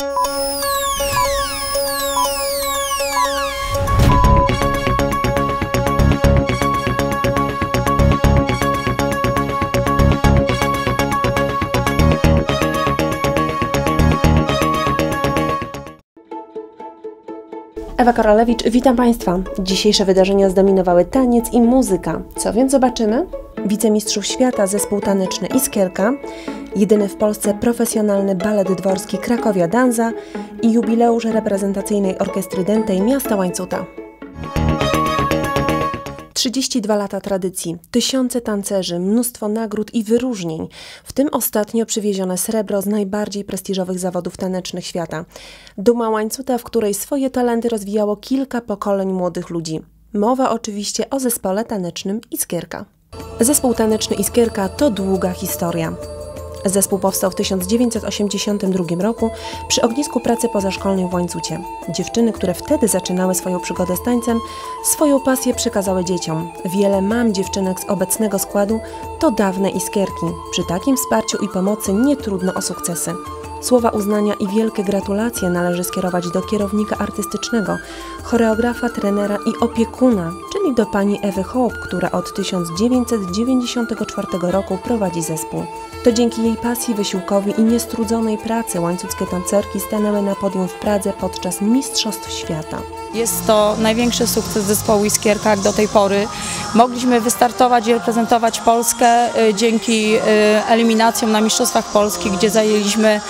Música Ewa Koralewicz, witam Państwa. Dzisiejsze wydarzenia zdominowały taniec i muzyka. Co więc zobaczymy? Wicemistrzów świata zespół taneczny Iskierka, jedyny w Polsce profesjonalny balet dworski Krakowia Danza i jubileusz reprezentacyjnej orkiestry dętej miasta Łańcuta. 32 lata tradycji, tysiące tancerzy, mnóstwo nagród i wyróżnień, w tym ostatnio przywiezione srebro z najbardziej prestiżowych zawodów tanecznych świata. Duma łańcuta, w której swoje talenty rozwijało kilka pokoleń młodych ludzi. Mowa oczywiście o zespole tanecznym Iskierka. Zespół taneczny Iskierka to długa historia. Zespół powstał w 1982 roku przy ognisku pracy pozaszkolnej w Łańcucie. Dziewczyny, które wtedy zaczynały swoją przygodę z tańcem, swoją pasję przekazały dzieciom. Wiele mam dziewczynek z obecnego składu to dawne iskierki. Przy takim wsparciu i pomocy nie trudno o sukcesy. Słowa uznania i wielkie gratulacje należy skierować do kierownika artystycznego, choreografa, trenera i opiekuna, czyli do pani Ewy Hope, która od 1994 roku prowadzi zespół. To dzięki jej pasji, wysiłkowi i niestrudzonej pracy łańcuckie tancerki stanęły na podium w Pradze podczas Mistrzostw Świata. Jest to największy sukces zespołu Iskierka do tej pory. Mogliśmy wystartować i reprezentować Polskę y, dzięki y, eliminacjom na Mistrzostwach Polski, gdzie zajęliśmy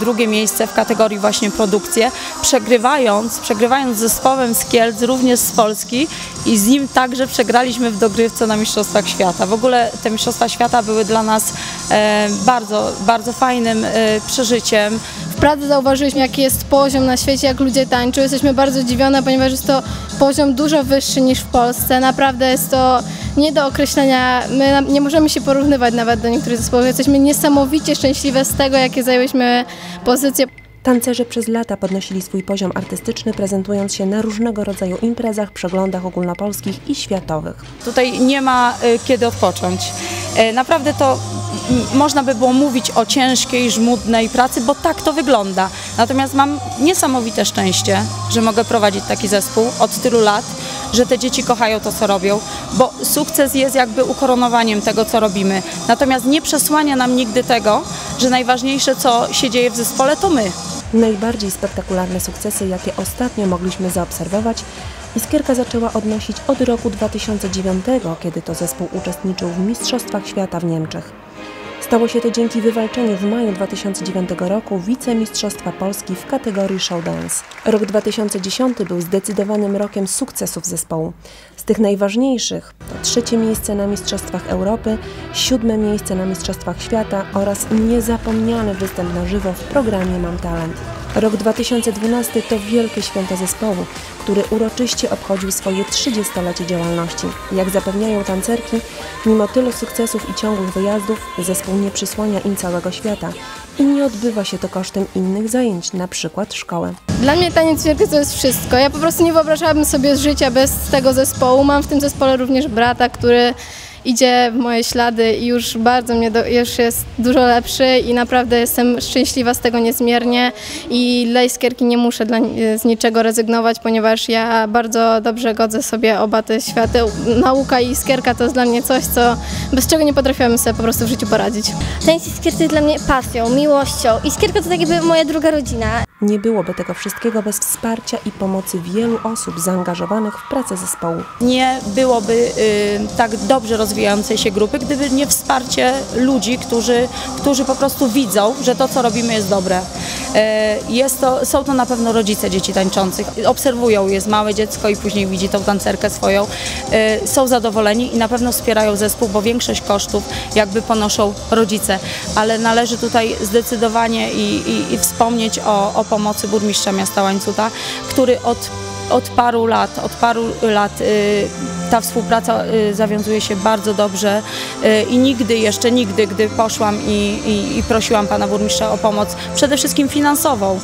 drugie miejsce w kategorii właśnie produkcje, przegrywając, przegrywając z zespołem z Kielc, również z Polski i z nim także przegraliśmy w dogrywce na Mistrzostwach Świata. W ogóle te Mistrzostwa Świata były dla nas bardzo, bardzo fajnym przeżyciem. W Pradze zauważyliśmy, jaki jest poziom na świecie, jak ludzie tańczą. Jesteśmy bardzo zdziwione, ponieważ jest to poziom dużo wyższy niż w Polsce. Naprawdę jest to nie do określenia. My nie możemy się porównywać nawet do niektórych zespołów. Jesteśmy niesamowicie szczęśliwe z tego, jakie zajęłyśmy pozycje. Tancerze przez lata podnosili swój poziom artystyczny, prezentując się na różnego rodzaju imprezach, przeglądach ogólnopolskich i światowych. Tutaj nie ma y, kiedy odpocząć. Y, naprawdę to można by było mówić o ciężkiej, żmudnej pracy, bo tak to wygląda. Natomiast mam niesamowite szczęście, że mogę prowadzić taki zespół od tylu lat, że te dzieci kochają to, co robią, bo sukces jest jakby ukoronowaniem tego, co robimy. Natomiast nie przesłania nam nigdy tego, że najważniejsze, co się dzieje w zespole, to my. Najbardziej spektakularne sukcesy, jakie ostatnio mogliśmy zaobserwować, Iskierka zaczęła odnosić od roku 2009, kiedy to zespół uczestniczył w Mistrzostwach Świata w Niemczech. Stało się to dzięki wywalczeniu w maju 2009 roku wicemistrzostwa Polski w kategorii show dance. Rok 2010 był zdecydowanym rokiem sukcesów zespołu. Z tych najważniejszych to trzecie miejsce na Mistrzostwach Europy, siódme miejsce na Mistrzostwach Świata oraz niezapomniany występ na żywo w programie Mam Talent. Rok 2012 to wielkie święto zespołu, który uroczyście obchodził swoje 30-lecie działalności. Jak zapewniają tancerki, mimo tylu sukcesów i ciągłych wyjazdów, zespół nie przysłania im całego świata i nie odbywa się to kosztem innych zajęć, na przykład szkoły. Dla mnie taniec wielki to jest wszystko. Ja po prostu nie wyobrażałabym sobie życia bez tego zespołu. Mam w tym zespole również brata, który idzie w moje ślady i już bardzo mnie, do, już jest dużo lepszy i naprawdę jestem szczęśliwa z tego niezmiernie i dla iskierki nie muszę dla, z niczego rezygnować, ponieważ ja bardzo dobrze godzę sobie oba te światy. Nauka i iskierka to jest dla mnie coś, co bez czego nie potrafiłabym sobie po prostu w życiu poradzić. Taniec iskierki jest dla mnie pasją, miłością. Iskierka to tak jakby moja druga rodzina. Nie byłoby tego wszystkiego bez wsparcia i pomocy wielu osób zaangażowanych w pracę zespołu. Nie byłoby y, tak dobrze rozwijającej się grupy, gdyby nie wsparcie ludzi, którzy, którzy po prostu widzą, że to, co robimy jest dobre. Y, jest to, są to na pewno rodzice dzieci tańczących. Obserwują, jest małe dziecko i później widzi tą tancerkę swoją. Y, są zadowoleni i na pewno wspierają zespół, bo większość kosztów jakby ponoszą rodzice. Ale należy tutaj zdecydowanie i, i, i wspomnieć o, o pomocy burmistrza miasta Łańcuta, który od od paru lat, od paru lat y, ta współpraca y, zawiązuje się bardzo dobrze y, i nigdy, jeszcze nigdy, gdy poszłam i, i, i prosiłam pana burmistrza o pomoc, przede wszystkim finansową,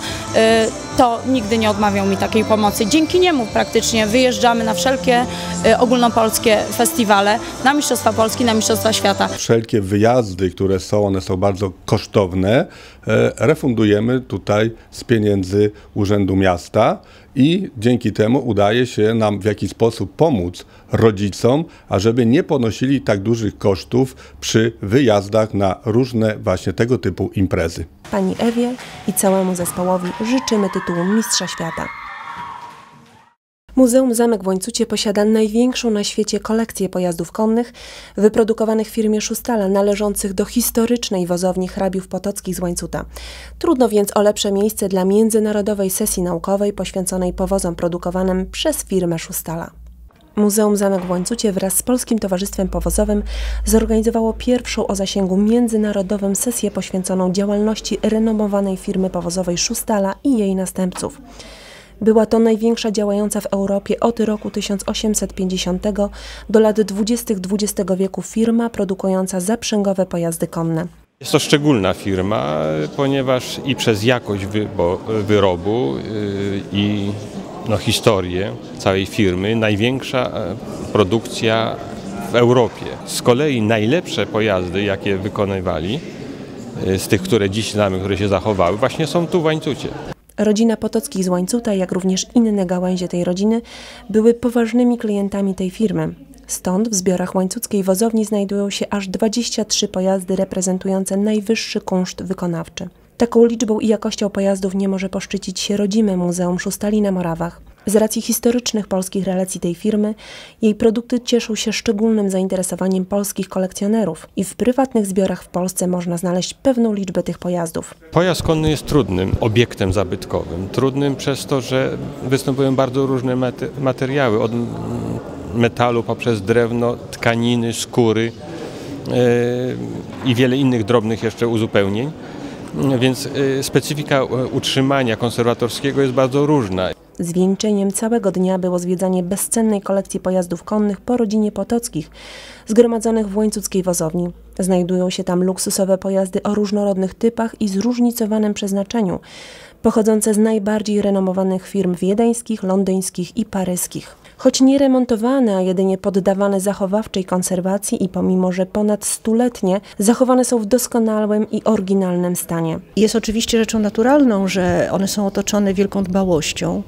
to nigdy nie odmawiał mi takiej pomocy. Dzięki niemu praktycznie wyjeżdżamy na wszelkie ogólnopolskie festiwale, na Mistrzostwa Polski, na Mistrzostwa Świata. Wszelkie wyjazdy, które są, one są bardzo kosztowne, e, refundujemy tutaj z pieniędzy Urzędu Miasta i dzięki temu udaje się nam w jakiś sposób pomóc rodzicom, ażeby nie ponosili tak dużych kosztów przy wyjazdach na różne właśnie tego typu imprezy. Pani Ewie i całemu zespołowi życzymy tytułu Mistrza Świata. Muzeum Zamek w Łańcucie posiada największą na świecie kolekcję pojazdów konnych wyprodukowanych w firmie Szustala należących do historycznej wozowni hrabiów potockich z Łańcuta. Trudno więc o lepsze miejsce dla międzynarodowej sesji naukowej poświęconej powozom produkowanym przez firmę Szustala. Muzeum Zamek w Łańcucie wraz z Polskim Towarzystwem Powozowym zorganizowało pierwszą o zasięgu międzynarodowym sesję poświęconą działalności renomowanej firmy powozowej Szustala i jej następców. Była to największa działająca w Europie od roku 1850 do lat 20. XX wieku firma produkująca zaprzęgowe pojazdy konne. Jest to szczególna firma, ponieważ i przez jakość wyrobu yy, i no, historię całej firmy największa e, produkcja w Europie. Z kolei najlepsze pojazdy, jakie wykonywali, yy, z tych, które dziś znamy, które się zachowały, właśnie są tu w Łańcucie. Rodzina Potockich z Łańcuta, jak również inne gałęzie tej rodziny, były poważnymi klientami tej firmy. Stąd w zbiorach łańcuckiej wozowni znajdują się aż 23 pojazdy reprezentujące najwyższy kunszt wykonawczy. Taką liczbą i jakością pojazdów nie może poszczycić się rodzime Muzeum Szustali na Morawach. Z racji historycznych polskich relacji tej firmy, jej produkty cieszą się szczególnym zainteresowaniem polskich kolekcjonerów i w prywatnych zbiorach w Polsce można znaleźć pewną liczbę tych pojazdów. Pojazd konny jest trudnym obiektem zabytkowym. Trudnym przez to, że występują bardzo różne mate- materiały, od metalu poprzez drewno, tkaniny, skóry yy, i wiele innych drobnych jeszcze uzupełnień. Więc yy, specyfika e, utrzymania konserwatorskiego jest bardzo różna. Zwieńczeniem całego dnia było zwiedzanie bezcennej kolekcji pojazdów konnych po rodzinie Potockich, zgromadzonych w łańcuckiej wozowni. Znajdują się tam luksusowe pojazdy o różnorodnych typach i zróżnicowanym przeznaczeniu, pochodzące z najbardziej renomowanych firm wiedeńskich, londyńskich i paryskich. Choć nie remontowane, a jedynie poddawane zachowawczej konserwacji i pomimo, że ponad stuletnie, zachowane są w doskonałym i oryginalnym stanie. Jest oczywiście rzeczą naturalną, że one są otoczone wielką dbałością,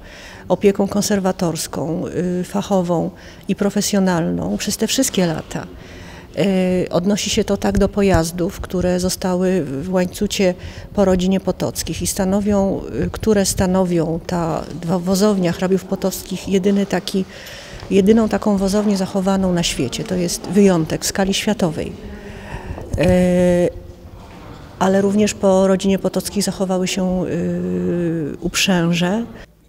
opieką konserwatorską, y, fachową i profesjonalną przez te wszystkie lata. Y, Odnosi się to tak do pojazdów, które zostały w łańcucie po rodzinie Potockich i stanowią, y, które stanowią ta wozownia hrabiów potockich jedyny taki, jedyną taką wozownię zachowaną na świecie. To jest wyjątek w skali światowej. Y, ale również po rodzinie Potockich zachowały się uprzęże.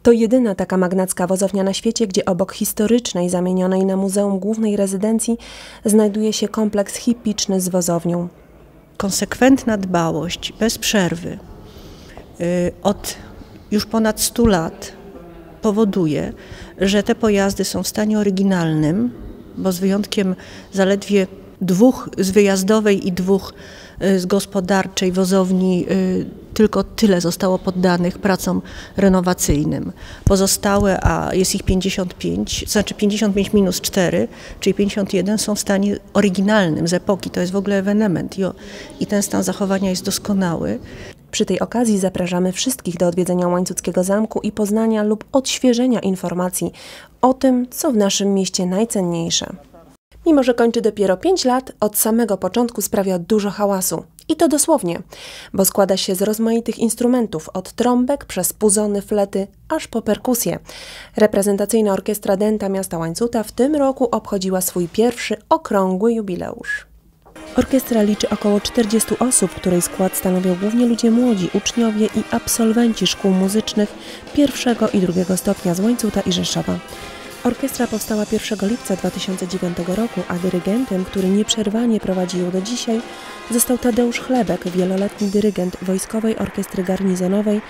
To jedyna taka magnacka wozownia na świecie, gdzie obok historycznej, zamienionej na Muzeum Głównej Rezydencji, znajduje się kompleks hipiczny z wozownią. konsekwentna dbałość bez przerwy y, od już ponad 100 lat powoduje, że te pojazdy są w stanie oryginalnym, bo z wyjątkiem zaledwie dwóch z wyjazdowej i dwóch z gospodarczej wozowni y, tylko tyle zostało poddanych pracom renowacyjnym. Pozostałe, a jest ich 55, znaczy 55 minus 4, czyli 51 są w stanie oryginalnym z epoki. To jest w ogóle ewenement i, o, i ten stan zachowania jest doskonały. Przy tej okazji zapraszamy wszystkich do odwiedzenia Łańcuckiego Zamku i poznania lub odświeżenia informacji o tym, co w naszym mieście najcenniejsze. Mimo, że kończy dopiero 5 lat, od samego początku sprawia dużo hałasu. I to dosłownie, bo składa się z rozmaitych instrumentów, od trąbek przez puzony, flety, aż po perkusję. Reprezentacyjna Orkiestra Dęta Miasta Łańcuta w tym roku obchodziła swój pierwszy okrągły jubileusz. Orkiestra liczy około 40 osób, której skład stanowią głównie ludzie młodzi, uczniowie i absolwenci szkół muzycznych pierwszego i drugiego stopnia z Łańcuta i Rzeszowa. Orkiestra powstała 1 lipca 2009 roku, a dyrygentem, który nieprzerwanie prowadzi ją do dzisiaj, został Tadeusz Chlebek, wieloletni dyrygent Wojskowej Orkiestry Garnizonowej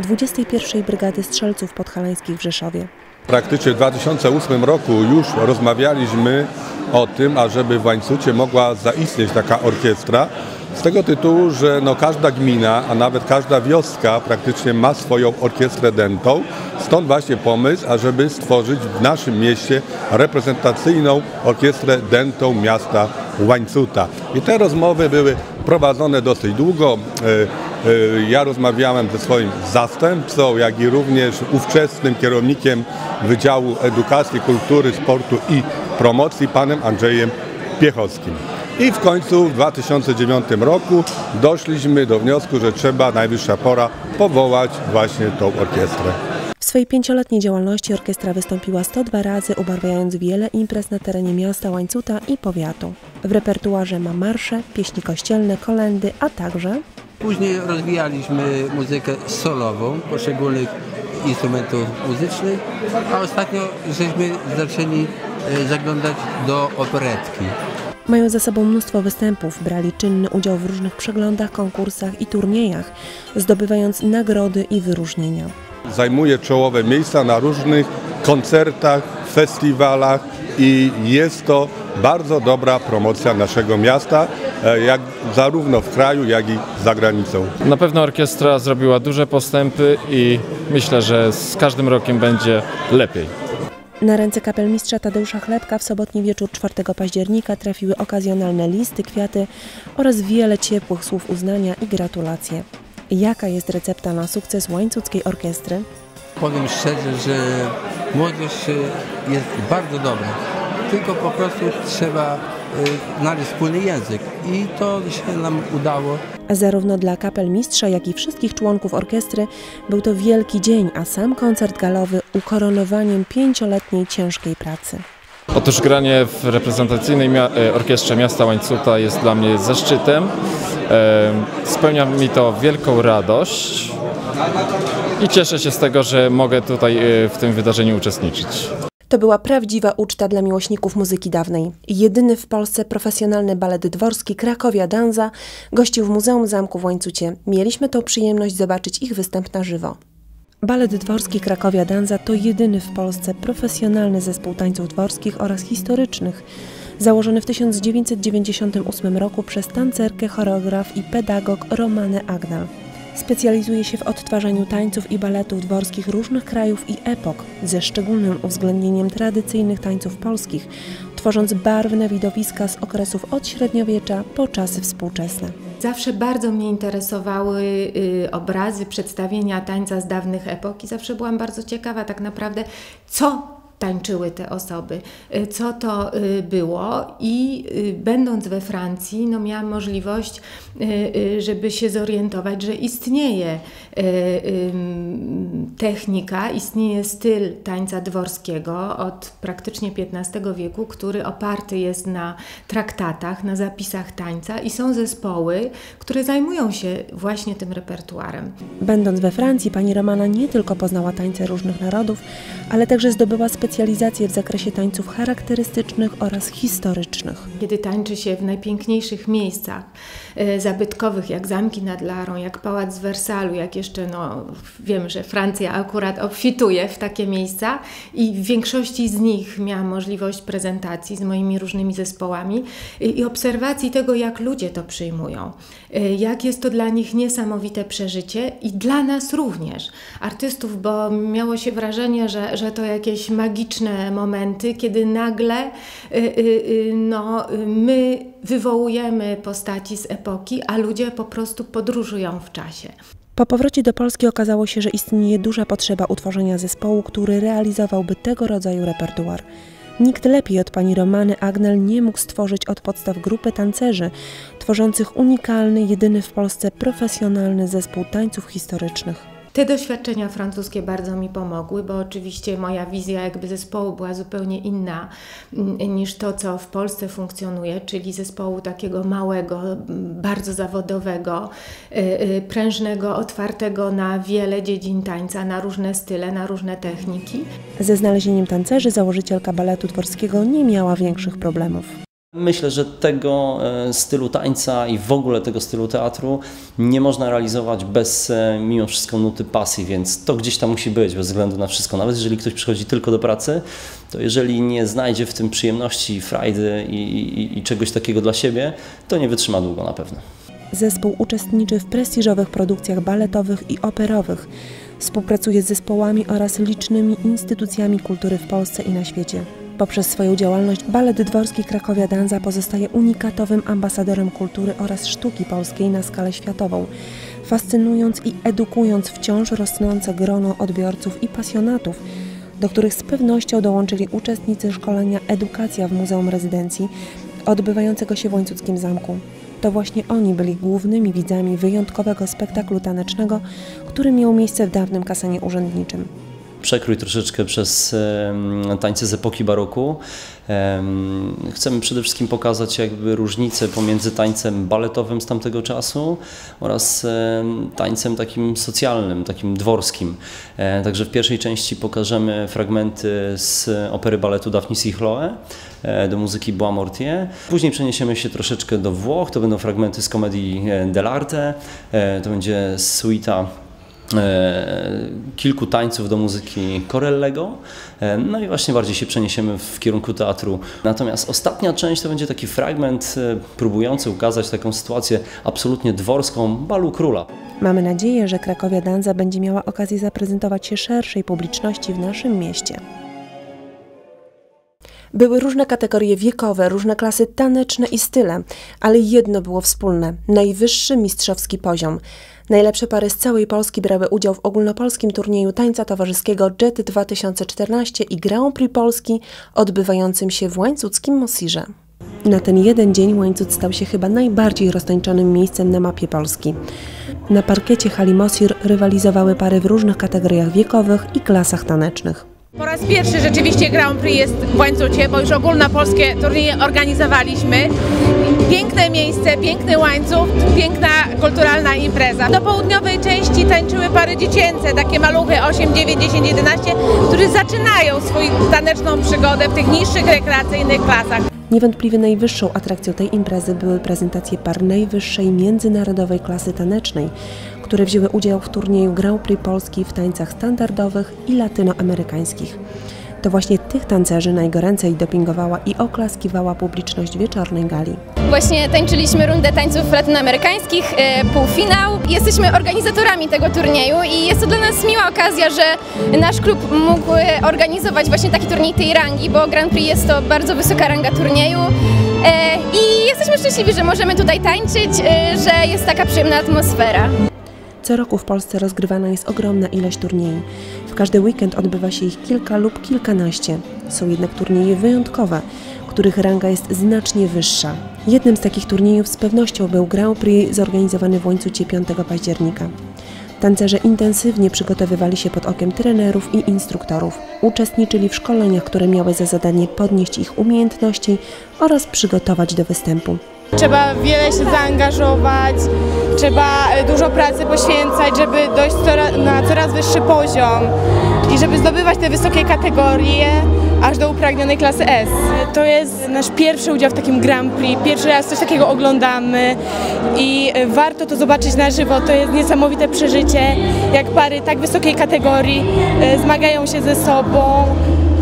21 Brygady Strzelców Podhalańskich w Rzeszowie. Praktycznie w 2008 roku już rozmawialiśmy o tym, ażeby w Łańcucie mogła zaistnieć taka orkiestra Z tego tytułu, że no każda gmina, a nawet każda wioska praktycznie ma swoją orkiestrę dentą. Stąd właśnie pomysł, ażeby stworzyć w naszym mieście reprezentacyjną orkiestrę dentą miasta Łańcuta. I te rozmowy były prowadzone dosyć długo. E, e, Ja rozmawiałem ze swoim zastępcą, jak i również ówczesnym kierownikiem Wydziału Edukacji, Kultury, Sportu i Promocji, panem Andrzejem Piechowskim. I w końcu w 2009 roku doszliśmy do wniosku, że trzeba, najwyższa pora, powołać właśnie tą orkiestrę. W swojej pięcioletniej działalności orkiestra wystąpiła 102 razy, ubarwiając wiele imprez na terenie miasta Łańcuta i powiatu. W repertuarze ma marsze, pieśni kościelne, kolendy, a także Później rozwijaliśmy muzykę solową poszczególnych instrumentów muzycznych, a ostatnio żeśmy zaczęli zaglądać do operetki. Mają za sobą mnóstwo występów, brali czynny udział w różnych przeglądach, konkursach i turniejach, zdobywając nagrody i wyróżnienia. Zajmuje czołowe miejsca na różnych koncertach, festiwalach i jest to bardzo dobra promocja naszego miasta, e, jak zarówno w kraju, jak i za granicą. Na pewno orkiestra zrobiła duże postępy i myślę, że z każdym rokiem będzie lepiej. Na ręce kapelmistrza Tadeusza Chlebka w sobotni wieczór 4 października trafiły okazjonalne listy, kwiaty oraz wiele ciepłych słów uznania i gratulacje. Jaka jest recepta na sukces łańcuckiej orkiestry? Powiem szczerze, że młodzież jest bardzo dobra, tylko po prostu trzeba e, znaleźć wspólny język i to się nam udało. Zarówno dla kapelmistrza, jak i wszystkich członków orkiestry był to wielki dzień, a sam koncert galowy ukoronowaniem pięcioletniej ciężkiej pracy. Otóż granie w reprezentacyjnej e, orkiestrze miasta Łańcuta jest dla mnie zaszczytem. E, Spełnia mi to wielką radość i cieszę się z tego, że mogę tutaj e, w tym wydarzeniu uczestniczyć. To była prawdziwa uczta dla miłośników muzyki dawnej. Jedyny w Polsce profesjonalny balet dworski Krakowia Danza gościł w Muzeum Zamku w Łańcucie. Mieliśmy tą przyjemność zobaczyć ich występ na żywo. Balet dworski Krakowia Danza to jedyny w Polsce profesjonalny zespół tańców dworskich oraz historycznych, założony w 1998 roku przez tancerkę, choreograf i pedagog Romanę Agnal. Specjalizuje się w odtwarzaniu tańców i baletów dworskich różnych krajów i epok, ze szczególnym uwzględnieniem tradycyjnych tańców polskich, tworząc barwne widowiska z okresów od średniowiecza po czasy współczesne. Zawsze bardzo mnie interesowały y, obrazy, przedstawienia tańca z dawnych epok i zawsze byłam bardzo ciekawa tak naprawdę, co tańczyły te osoby, y, co to y, było i y, będąc we Francji, no miałam możliwość, żeby się zorientować, że istnieje technika, istnieje styl tańca dworskiego od praktycznie XV wieku, który oparty jest na traktatach, na zapisach tańca i są zespoły, które zajmują się właśnie tym repertuarem. Będąc we Francji, pani Romana nie tylko poznała tańce różnych narodów, ale także zdobyła specjalizację w zakresie tańców charakterystycznych oraz historycznych. Kiedy tańczy się w najpiękniejszych miejscach zabytkowych, jak zamki nad Larą, jak pałac w Wersalu, jak jeszcze, no wiem, że Francja akurat obfituje w takie miejsca i w większości z nich miałam możliwość prezentacji z moimi różnymi zespołami i, i obserwacji tego, jak ludzie to przyjmują, e, jak jest to dla nich niesamowite przeżycie i dla nas również, artystów, bo miało się wrażenie, że, że to jakieś magiczne momenty, kiedy nagle y, no, my wywołujemy postaci z epoki, a ludzie po prostu podróżują w czasie. Po powrocie do Polski okazało się, że istnieje duża potrzeba utworzenia zespołu, który realizowałby tego rodzaju repertuar. Nikt lepiej od pani Romany Agnel nie mógł stworzyć od podstaw grupy tancerzy, tworzących unikalny, jedyny w Polsce profesjonalny zespół tańców historycznych. Te doświadczenia francuskie bardzo mi pomogły, bo oczywiście moja wizja jakby zespołu była zupełnie inna mm, niż to, co w Polsce funkcjonuje, czyli zespołu takiego małego, bardzo zawodowego, y, y, prężnego, otwartego na wiele dziedzin tańca, na różne style, na różne techniki. Ze znalezieniem tancerzy założycielka baletu dworskiego nie miała większych problemów. Myślę, że tego e, stylu tańca i w ogóle tego stylu teatru nie można realizować bez e, mimo wszystko nuty pasji, więc to gdzieś tam musi być bez względu na wszystko. Nawet jeżeli ktoś przychodzi tylko do pracy, to jeżeli nie znajdzie w tym przyjemności, frajdy i, i, i czegoś takiego dla siebie, to nie wytrzyma długo na pewno. Zespół uczestniczy w prestiżowych produkcjach baletowych i operowych. Współpracuje z zespołami oraz licznymi instytucjami kultury w Polsce i na świecie. Poprzez swoją działalność Balet Dworski Krakowia Danza pozostaje unikatowym ambasadorem kultury oraz sztuki polskiej na skalę światową, fascynując i edukując wciąż rosnące grono odbiorców i pasjonatów, do których z pewnością dołączyli uczestnicy szkolenia Edukacja w Muzeum Rezydencji odbywającego się w Łańcuckim Zamku. To właśnie oni byli głównymi widzami wyjątkowego spektaklu tanecznego, który miał miejsce w dawnym kasanie urzędniczym przekrój troszeczkę przez tańce z epoki baroku. Chcemy przede wszystkim pokazać jakby różnicę pomiędzy tańcem baletowym z tamtego czasu oraz tańcem takim socjalnym, takim dworskim. E, także w pierwszej części pokażemy fragmenty z opery baletu Daphnis i Chloe e, do muzyki Bois Mortier. Później przeniesiemy się troszeczkę do Włoch, to będą fragmenty z komedii e, Dell'arte, to będzie suita kilku tańców do muzyki Corellego. E, no i właśnie bardziej się przeniesiemy w kierunku teatru. Natomiast ostatnia część to będzie taki fragment e, próbujący ukazać taką sytuację absolutnie dworską balu króla. Mamy nadzieję, że Krakowia Danza będzie miała okazję zaprezentować się szerszej publiczności w naszym mieście. Były różne kategorie wiekowe, różne klasy taneczne i style, ale jedno było wspólne najwyższy mistrzowski poziom. Najlepsze pary z całej Polski brały udział w ogólnopolskim turnieju tańca towarzyskiego JET 2014 i Grand Prix Polski odbywającym się w łańcuckim Mosirze. Na ten jeden dzień Łańcut stał się chyba najbardziej roztańczonym miejscem na mapie Polski. Na parkiecie hali Mosir rywalizowały pary w różnych kategoriach wiekowych i klasach tanecznych. Po raz pierwszy rzeczywiście Grand Prix jest w Łańcucie, bo już ogólnopolskie turnieje organizowaliśmy. Piękne miejsce, piękny łańcuch, piękna kulturalna impreza. Do południowej części tańczyły pary dziecięce, takie maluchy 8, 9, 10, 11, którzy zaczynają swoją taneczną przygodę w tych niższych rekreacyjnych klasach. Niewątpliwie najwyższą atrakcją tej imprezy były prezentacje par najwyższej międzynarodowej klasy tanecznej, które wzięły udział w turnieju Grand Prix Polski w tańcach standardowych i latynoamerykańskich. To właśnie tych tancerzy najgoręcej dopingowała i oklaskiwała publiczność wieczornej gali. Właśnie tańczyliśmy rundę tańców latynoamerykańskich, e, półfinał. Jesteśmy organizatorami tego turnieju i jest to dla nas miła okazja, że nasz klub mógł organizować właśnie taki turniej tej rangi, bo Grand Prix jest to bardzo wysoka ranga turnieju. E, I jesteśmy szczęśliwi, że możemy tutaj tańczyć, e, że jest taka przyjemna atmosfera. Co roku w Polsce rozgrywana jest ogromna ilość turniejów. W każdy weekend odbywa się ich kilka lub kilkanaście. Są jednak turnieje wyjątkowe, których ranga jest znacznie wyższa. Jednym z takich turniejów z pewnością był Grand Prix zorganizowany w Łańcucie 5 października. Tancerze intensywnie przygotowywali się pod okiem trenerów i instruktorów. Uczestniczyli w szkoleniach, które miały za zadanie podnieść ich umiejętności oraz przygotować do występu. Trzeba wiele się zaangażować, trzeba e, dużo pracy poświęcać, żeby dojść na coraz wyższy poziom i żeby zdobywać te wysokie kategorie aż do upragnionej klasy S. To jest nasz pierwszy udział w takim Grand Prix, pierwszy raz coś takiego oglądamy i e, warto to zobaczyć na żywo. To jest niesamowite przeżycie, jak pary tak wysokiej kategorii e, zmagają się ze sobą.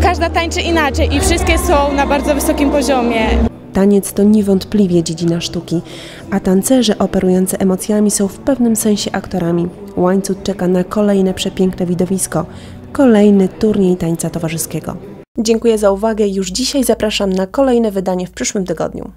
Każda tańczy inaczej i wszystkie są na bardzo wysokim poziomie. Taniec to niewątpliwie dziedzina sztuki, a tancerze operujące emocjami są w pewnym sensie aktorami. Łańcuch czeka na kolejne przepiękne widowisko, kolejny turniej tańca towarzyskiego. Dziękuję za uwagę już dzisiaj zapraszam na kolejne wydanie w przyszłym tygodniu.